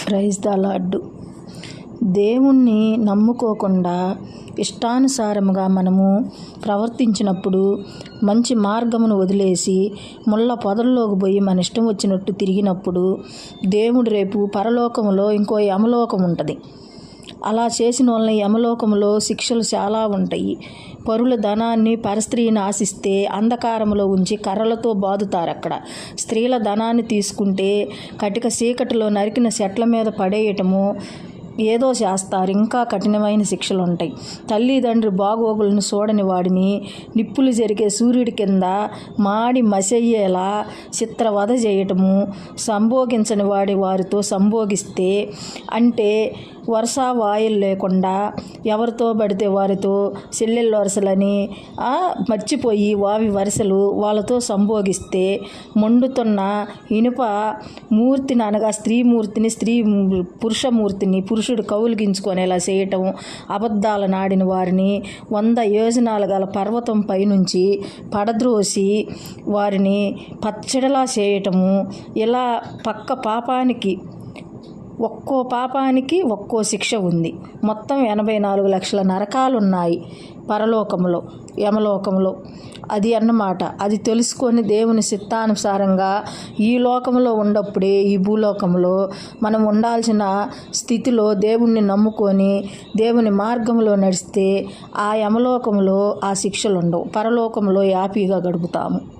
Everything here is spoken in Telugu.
Praise the lord. దేవుణ్ణి నమ్ముకోకుండా ఇష్టానుసారముగా మనము ప్రవర్తించినప్పుడు మంచి మార్గమును వదిలేసి ముళ్ళ పొదల్లోకి పోయి మన ఇష్టం వచ్చినట్టు తిరిగినప్పుడు దేవుడు రేపు పరలోకములో ఇంకో యమలోకం ఉంటుంది అలా చేసిన వాళ్ళని యమలోకంలో శిక్షలు చాలా ఉంటాయి. పరుల ధనాన్ని పరస్త్రీని ఆశిస్తే అంధకారంలో ఉంచి కర్రలతో బాదుతారు అక్కడ స్త్రీల ధనాన్ని తీసుకుంటే కటిక చీకటిలో నరికిన చెట్ల మీద పడేయటము ఏదో చేస్తారు. ఇంకా కఠినమైన శిక్షలు ఉంటాయి తల్లిదండ్రి బాగోగులను చూడని వాడిని నిప్పులు జరిగే సూర్యుడి కింద మాడి మసయ్యేలా చిత్రవధ చేయటము సంభోగించని వాడి వారితో సంభోగిస్తే అంటే వరుస వాయులు లేకుండా ఎవరితో పడితే వారితో చెల్లెళ్ళ వరుసలని మర్చిపోయి వావి వరుసలు వాళ్ళతో సంభోగిస్తే మండుతున్న ఇనుప మూర్తిని అనగా స్త్రీమూర్తిని స్త్రీ పురుషమూర్తిని పురుషుడు కౌలిగించుకునేలా చేయటం అబద్ధాలు నాడిన వారిని వంద యోజనాలు గల పర్వతం పైనుంచి పడద్రోసి వారిని పచ్చడిలా చేయటము ఇలా పక్క పాపానికి ఒక్కో పాపానికి ఒక్కో శిక్ష ఉంది. మొత్తం ఎనభై నాలుగు లక్షల నరకాలు ఉన్నాయి పరలోకంలో యమలోకంలో అది అన్నమాట. అది తెలుసుకొని దేవుని చిత్తానుసారంగా ఈ లోకంలో ఉన్నప్పుడే ఈ భూలోకంలో మనం ఉండాల్సిన స్థితిలో దేవుణ్ణి నమ్ముకొని దేవుని మార్గంలో నడిస్తే ఆ యమలోకంలో ఆ శిక్షలు ఉండవు పరలోకంలో హ్యాపీగా గడుపుతాము.